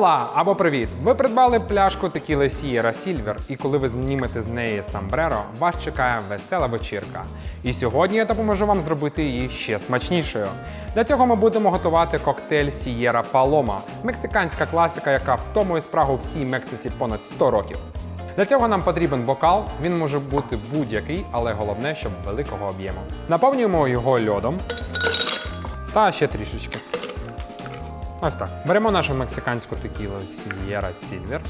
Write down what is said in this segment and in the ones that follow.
Ола або привіт! Ви придбали пляшку текіли Sierra Silver, і коли ви знімете з неї самбреро, вас чекає весела вечірка. І сьогодні я допоможу вам зробити її ще смачнішою. Для цього ми будемо готувати коктейль Sierra Paloma, мексиканська класика, яка втомує спрагу всій Мексиці понад 100 років. Для цього нам потрібен бокал. Він може бути будь-який, але головне, щоб великого об'єму. Наповнюємо його льодом та ще трішечки. Ось так. Беремо нашу мексиканську текілу Sierra Silver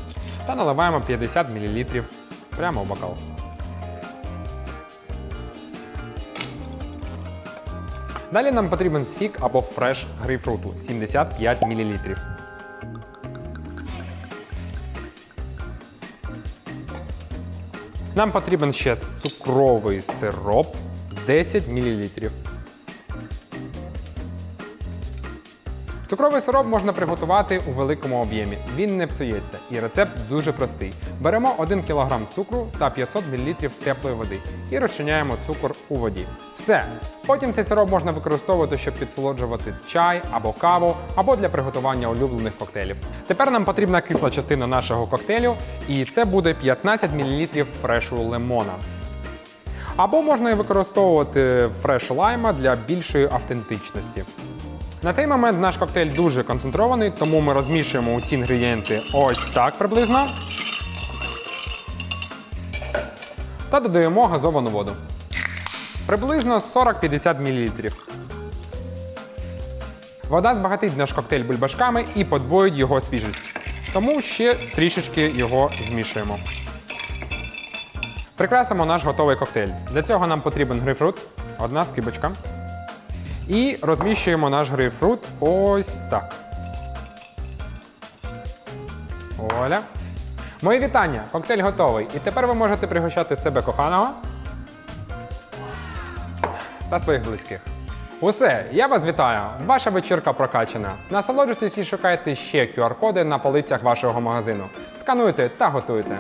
та наливаємо 50 мл прямо в бокал. Далі нам потрібен сік або фреш грейпфруту 75 мл. Нам потрібен ще цукровий сироп 10 мл. Цукровий сироп можна приготувати у великому об'ємі. Він не псується і рецепт дуже простий. Беремо 1 кг цукру та 500 мл теплої води і розчиняємо цукор у воді. Все. Потім цей сироп можна використовувати, щоб підсолоджувати чай або каву, або для приготування улюблених коктейлів. Тепер нам потрібна кисла частина нашого коктейлю, і це буде 15 мл фрешу лимона. Або можна і використовувати фреш лайма для більшої автентичності. На цей момент наш коктейль дуже концентрований, тому ми розмішуємо усі інгредієнти ось так приблизно. Та додаємо газовану воду. Приблизно 40-50 мл. Вода збагатить наш коктейль бульбашками і подвоїть його свіжість. Тому ще трішечки його змішуємо. Прикрасимо наш готовий коктейль. Для цього нам потрібен грейпфрут, одна скибочка. І розміщуємо наш грейпфрут ось так. Оля. Мої вітання! Коктейль готовий. І тепер ви можете пригощати себе коханого та своїх близьких. Усе, я вас вітаю! Ваша вечірка прокачана. Насолоджуйтесь і шукайте ще QR-коди на полицях вашого магазину. Скануйте та готуйте.